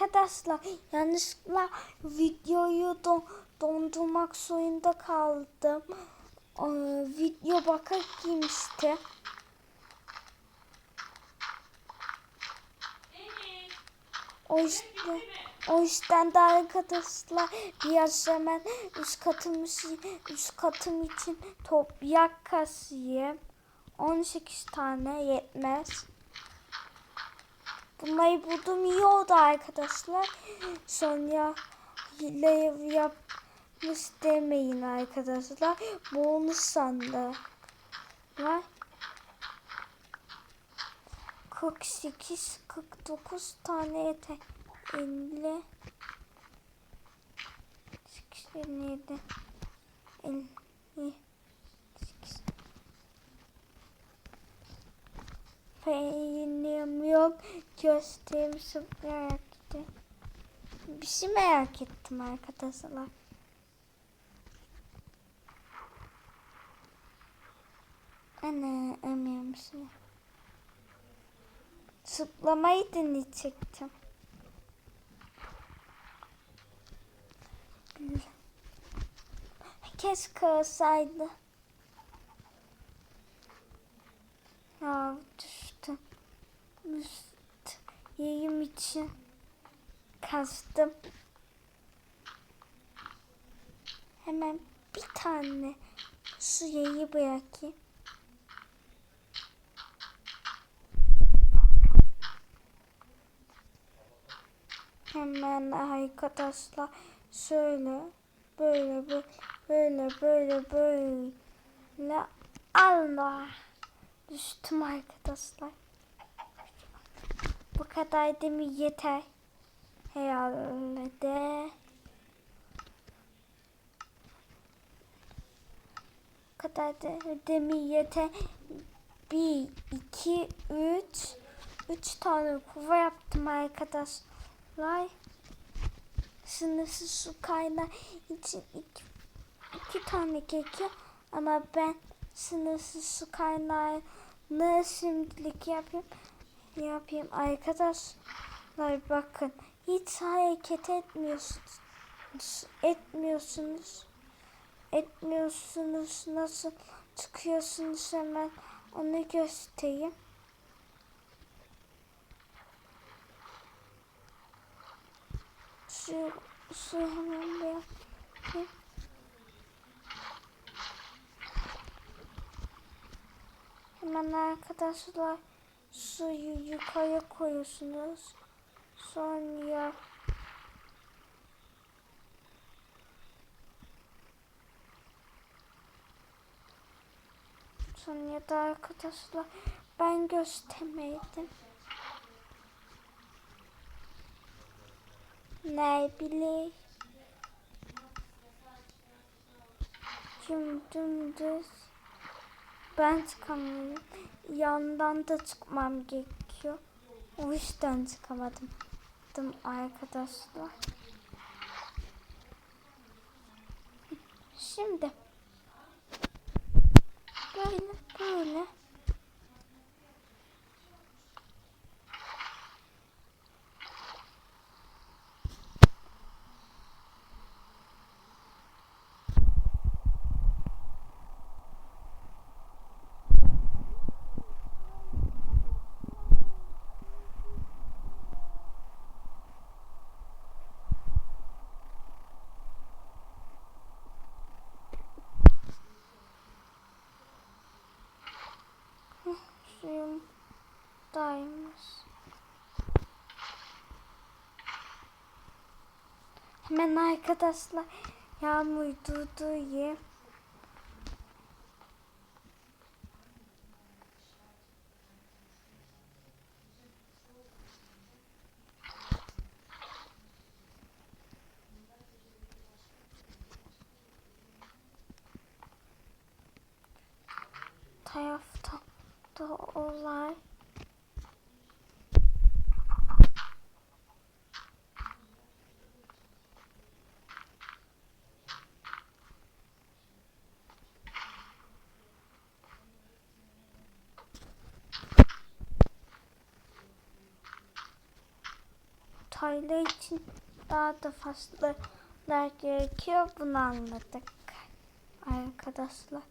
arkadaşlar yanlışlıkla videoyu do- dondurmak zorunda kaldım. Ee, video bakar girmişti. O yüzden, o yüzden de arkadaşlar biraz hemen üst katımız üst katım için toprak kasayım. 18 tane yetmez. Bunları buldum iyi oldu arkadaşlar. Sonra hile yapmış demeyin arkadaşlar. Bonus sandı. Var. 48, 49 tane yeter. 50 Göstereyim merak ettim. Bir şey merak ettim arkadaşlar. Anne ömüyor musun? Zıplamayı deneyecektim. Keşke olsaydı. Ya yayım için kastım. Hemen bir tane su yayı bırakayım. Hemen arkadaşlar şöyle böyle böyle böyle böyle böyle Allah düştüm arkadaşlar. Bu kadar değil mi yeter herhalde. Kadar da değil mi yeter. Bir, iki, üç. Üç tane kuva yaptım arkadaşlar. Sınırsız su kaynağı için iki, iki tane gerekiyor. Ama ben sınırsız su kaynağını şimdilik yapayım. Yapayım arkadaşlar bakın. Hiç hareket etmiyorsunuz. Etmiyorsunuz. Etmiyorsunuz. Nasıl çıkıyorsunuz hemen onu göstereyim. Şu, şu hemen bir yapayım. Hemen arkadaşlar suyu yukarı koyuyorsunuz. Sonra Sonra da arkadaşlar ben göstermedim. Ne bileyim. Dümdüz. Ben çıkamıyorum. Yandan da çıkmam gerekiyor. O yüzden çıkamadım. Dım arkadaşlar. Şimdi böyle böyle Hemen arkadaşlar yağmur durduğu tarafta da olay. Detaylı için daha da fazlalar gerekiyor. Bunu anladık arkadaşlar.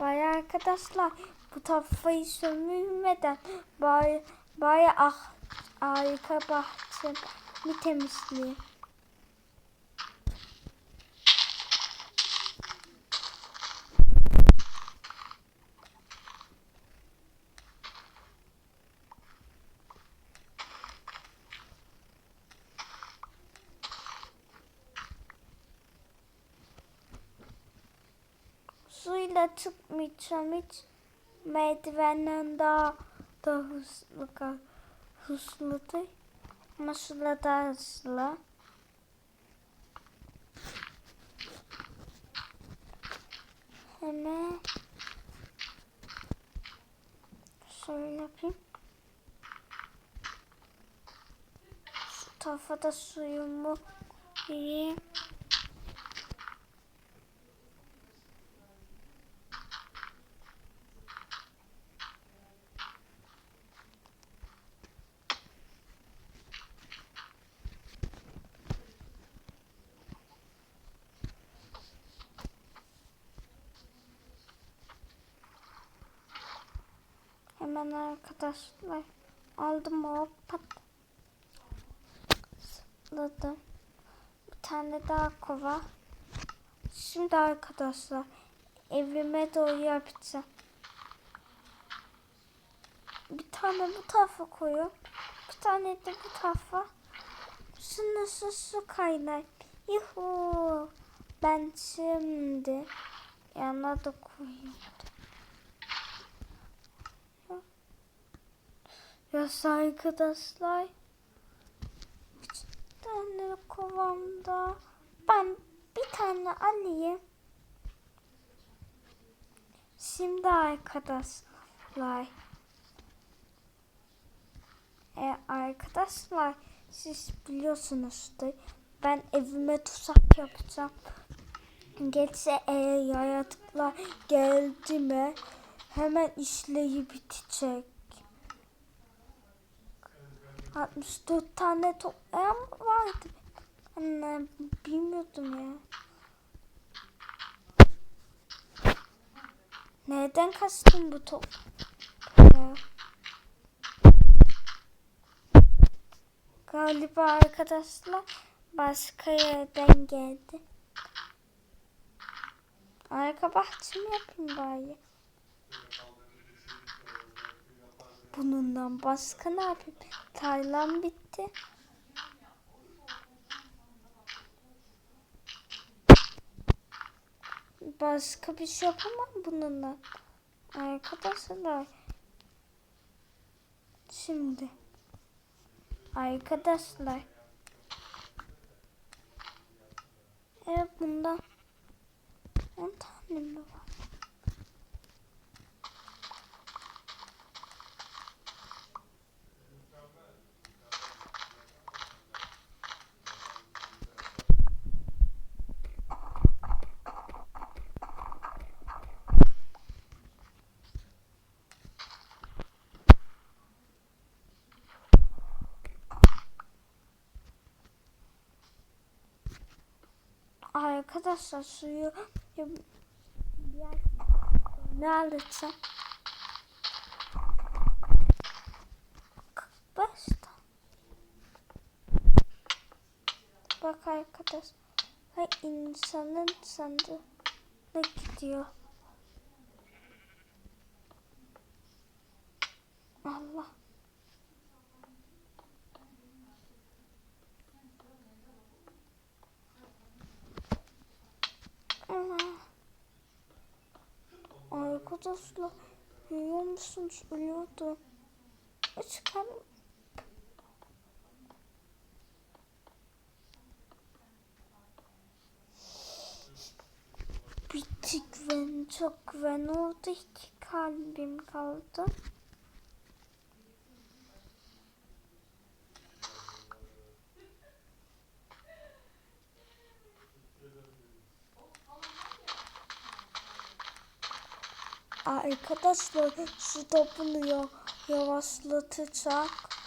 Baya arkadaşlar bu tafayı sömürmeden baya, baya ah, harika bahçemi temizleyeyim. Suyla çıkmayacağım hiç. Merdivenden daha da hızlı ka- hızlıdır. Ama suyla daha hızlı. Hemen şöyle yapayım. Şu tarafa da suyumu yiyeyim. Hemen arkadaşlar aldım hop pat. Sıkladım. Bir tane daha kova. Şimdi arkadaşlar evime doğru yapacağım. Bir tane bu tarafa koyuyorum. Bir tane de bu tarafa. Sınırsız su kaynar. Yuhu. Ben şimdi yanına da koyuyorum. Yas arkadaşlar. Bir tane kovamda. Ben bir tane alayım. Şimdi arkadaşlar. E, arkadaşlar siz biliyorsunuzdur. Ben evime tuzak yapacağım. Geçse eğer yaratıklar geldi mi hemen işleyi bitecek. 64 tane toplayan vardı. Anne bilmiyordum ya. Nereden kastın bu top? Ya. Galiba arkadaşlar başka yerden geldi. Arka bahçemi yapayım bari. Bununla başka ne yapayım? Tarlam bitti. Başka bir şey yapamam bununla. Arkadaşlar. Şimdi. Arkadaşlar. Evet bundan 10 tane mi var? Arkadaşlar suyu biraz ne? 45 tane. Bak arkadaş. Hay insanın sandığına gidiyor. Allah. Arkadaşlar biliyor musunuz ölüyordu. Çıkar Bitti güven çok güven oldu iki kalbim kaldı. Arkadaşlar şu ya, yavaşlatacak.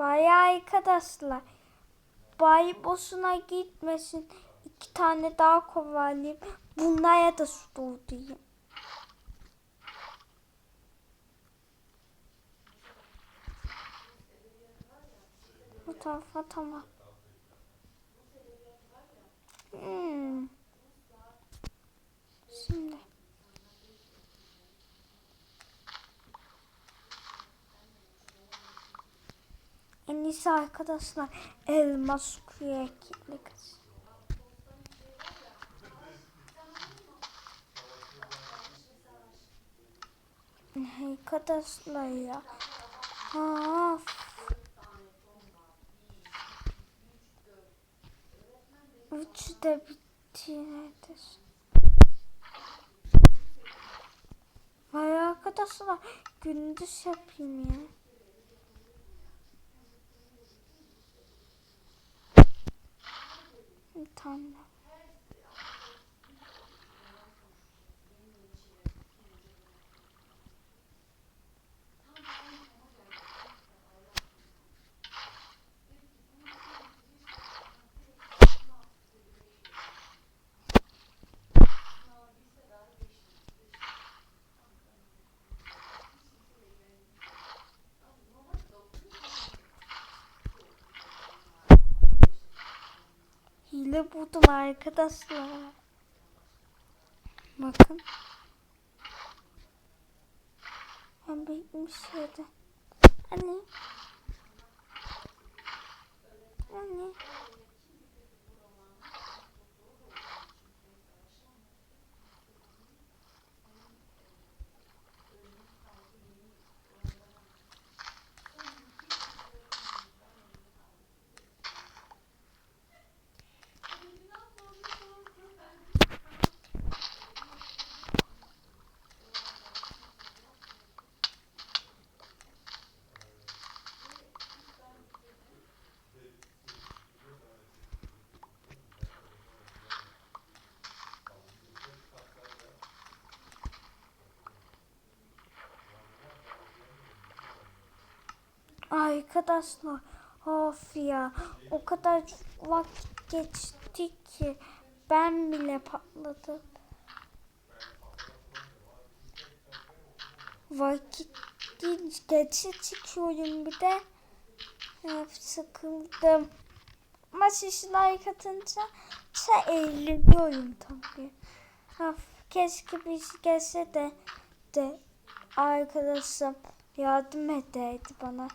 Bayağı arkadaşlar. Bay boşuna gitmesin. İki tane daha kovalayayım. Bunlara da su doldurayım. Bu tarafa tamam. Hmm. Şimdi. En iyisi arkadaşlar elmas kürekli kız. Arkadaşlar ya. Of. Üçü de bitti neredesin? Vay arkadaşlar gündüz yapayım ya. Bir tane. Hile buldum arkadaşlar. Bakın. Ben bitmiş yerde. Anne. Anne. Arkadaşlar of ya o kadar vakit geçti ki ben bile patladım. Vakit geçe çıkıyorum bir de. Hep sıkıldım. Ama siz like atınca şey eğleniyorum tabii. Of, keşke birisi gelse de de arkadaşım yardım ederdi bana.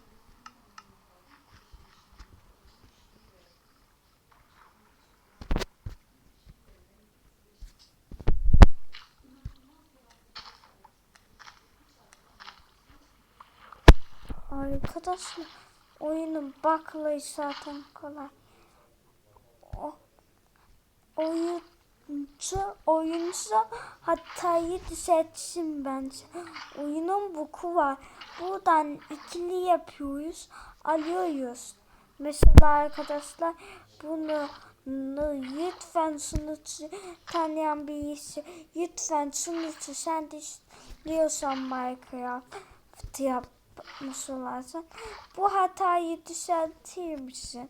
Arkadaşlar oyunun baklayı zaten kolay. O, oyuncu oyuncu hatayı düzeltsin bence. Oyunun buku var. Buradan ikili yapıyoruz. Alıyoruz. Mesela arkadaşlar bunu lütfen sunucu tanıyan birisi lütfen sunucu sen de istiyorsan Minecraft yapmış olarsan bu hatayı düzeltir misin?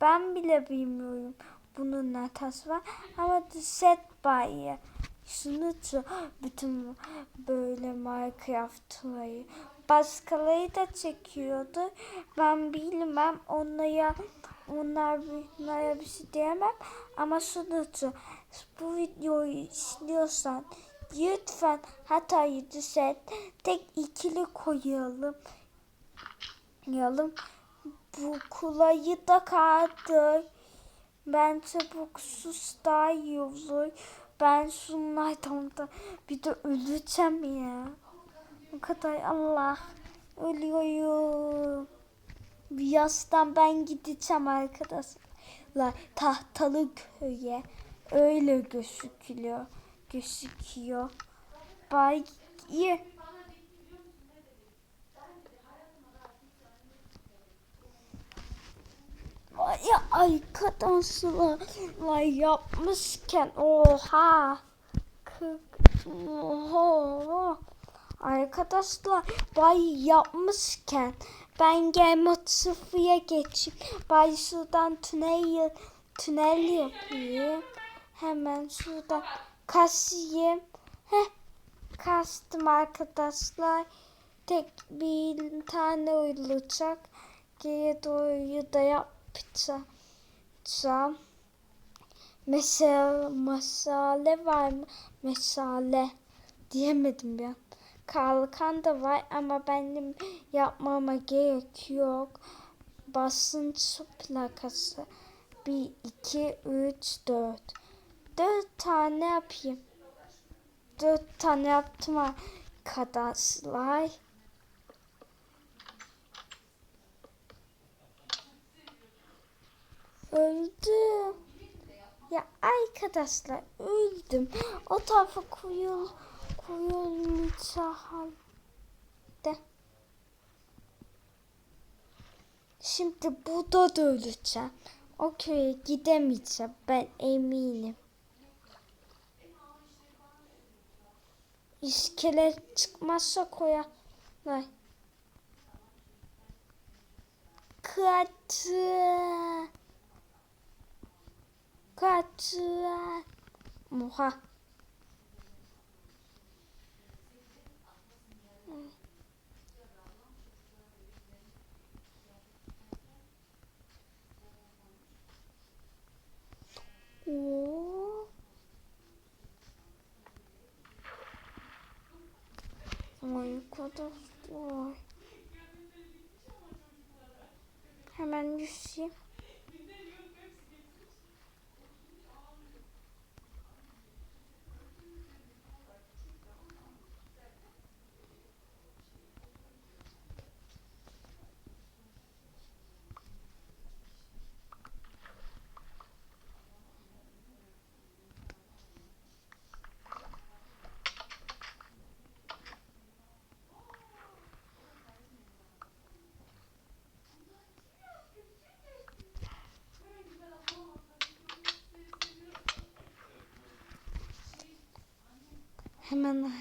Ben bile bilmiyorum bunun hatası var ama Set By sunucu bütün böyle Minecraft'ları başkaları da çekiyordu. Ben bilmem onlara onlar bunlara bir şey diyemem ama sunucu bu videoyu izliyorsan lütfen hatayı düzelt. Tek ikili koyalım. Koyalım. Bu kulayı da kaldır. Bence bu sus daha iyi olur. Ben şunlardan da bir de öleceğim ya. O kadar Allah. Ölüyorum. Birazdan ben gideceğim arkadaşlar. Tahtalı köye. Öyle gözüküyor. Gözüküyor. Bay Vay arkadaşlar vay yapmışken oha kırk oha arkadaşlar bay yapmışken ben Game Thrones'a geçeyim. Bay şuradan tünel, tünel yapayım. Hemen şuradan kasayım. Heh, kastım arkadaşlar. Tek bir tane olacak. Geri doğru da yapacağım. Mesela mesale var mı? Mesale diyemedim ya kalkan da var ama benim yapmama gerek yok. Basınç plakası. 1, 2, 3, 4. 4 tane yapayım. 4 tane yaptım arkadaşlar. Öldüm. Ya arkadaşlar öldüm. O tarafa koyul koyulmayacak halde. Şimdi burada da öleceğim. O gidemeyeceğim ben eminim. İskelet çıkmazsa koyarlar. Katı. Katı. Muha. Arkadaşlar. Hemen düşeyim. Hemen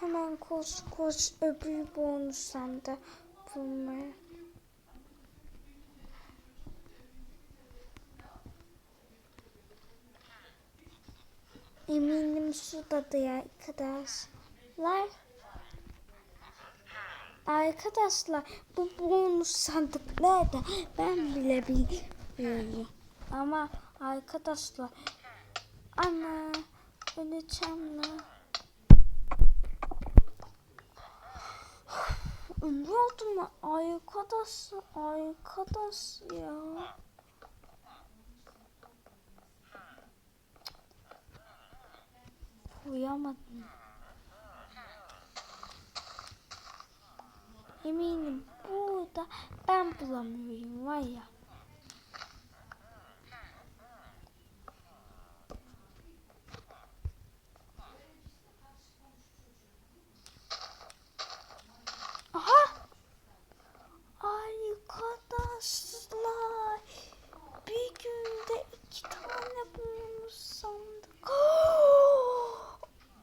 hemen koş koş öbür bonustan da bulmaya. Eminim şuradadır arkadaşlar. Arkadaşlar bu bonus sandık nerede? Ben bile bilmiyorum. Ama arkadaşlar ana öleceğim lan. Ne oldu mu? Arkadaş, arkadaş ya. Uyamadım. Eminim bu da ben bulamıyorum var ya. Aha! Arkadaşlar bir günde iki tane bulmuş sandık.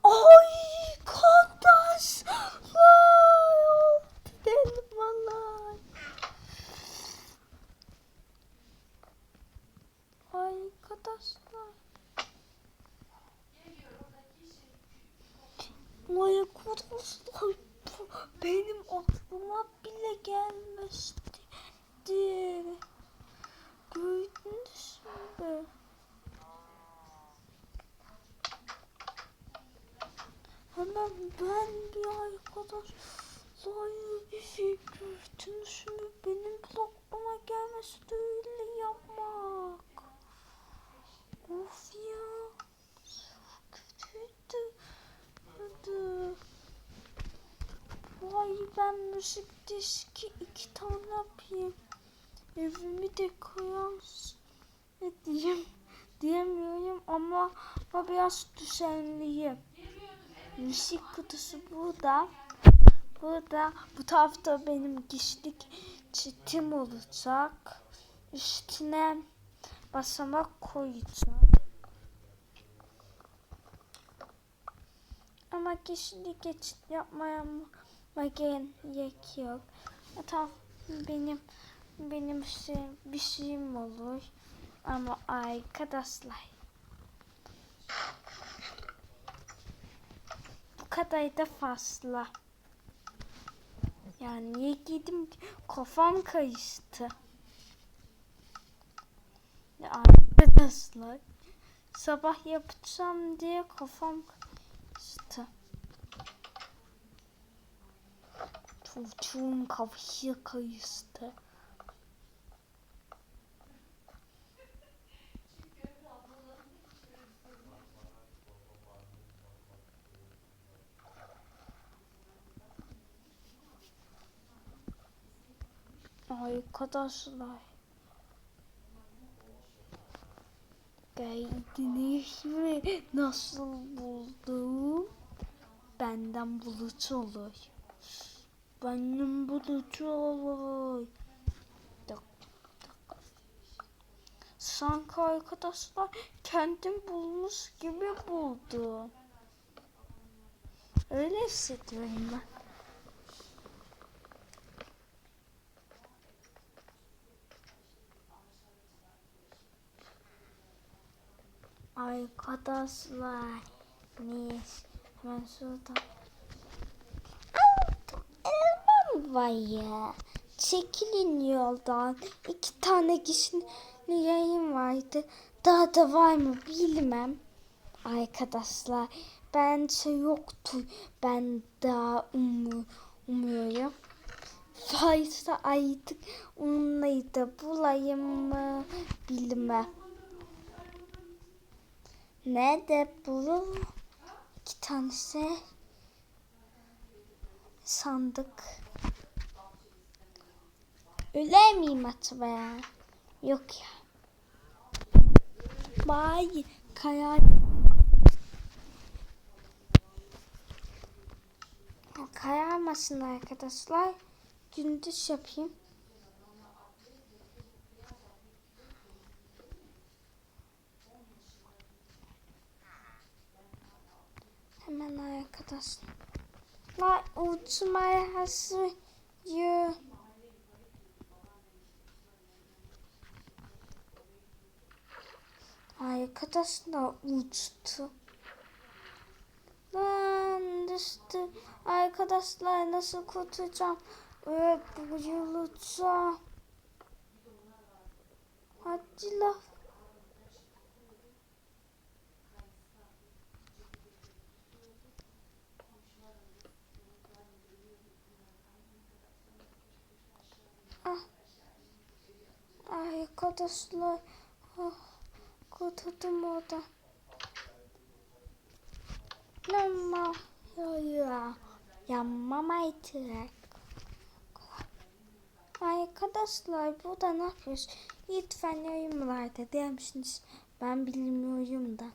Arkadaşlar gidelim vallahi. Arkadaşlar. Benim aklıma bile gelmişti. Gördünüz mü? Hemen ben bir arkadaşlar bir şey gördünüz mü? Benim aklıma gelmesi de öyle yapmak. Of ya. Çok kötüydü. Hadi. Vay müzik diski iki tane yapayım. Evimi de koyarız. Ne diyeyim? Diyemiyorum ama, ama biraz düzenliyim. Müzik kutusu burada. Burada bu tarafta benim kişilik çitim olacak. Üstüne basamak koyacağım. Ama kişilik geçit yapmaya gerek yok. Tamam benim benim şey, bir şeyim olur. Ama arkadaşlar bu kadar da fazla. Yani niye giydim ki? Kafam karıştı. Ya arkadaşlar sabah yapacağım diye kafam karıştı. Çocuğum kafası karıştı. Arkadaşlar. Geldiniz mi? Nasıl buldum? Benden bulut olur. Benim olur. Dak, dak. Sanki arkadaşlar kendim bulmuş gibi buldum. Öyle hissediyorum ben. Arkadaşlar Nis ben şurada Ya. Çekilin yoldan. İki tane kişinin yayın vardı. Daha da var mı bilmem. Arkadaşlar bence yoktu. Ben daha umu, umuyorum. Varsa artık onları da bulayım mı bilmem. Nerede bu? İki tanesi sandık. Öyle miyim acaba ya? Yok ya. Vay kaya. Kayarmasın arkadaşlar. Gündüz yapayım. Hemen arkadaşlar uçmaya hazırım. Arkadaşlar uçtu. Ben düştüm. Arkadaşlar nasıl kurtulacağım? Evet bayılacağım. Hadi la. Arkadaşlar ah, kurtuldum orada. Yanma ya ya yanmam artık. Arkadaşlar burada ne yapıyoruz? Lütfen yorumlarda der misiniz? Ben bilmiyorum da.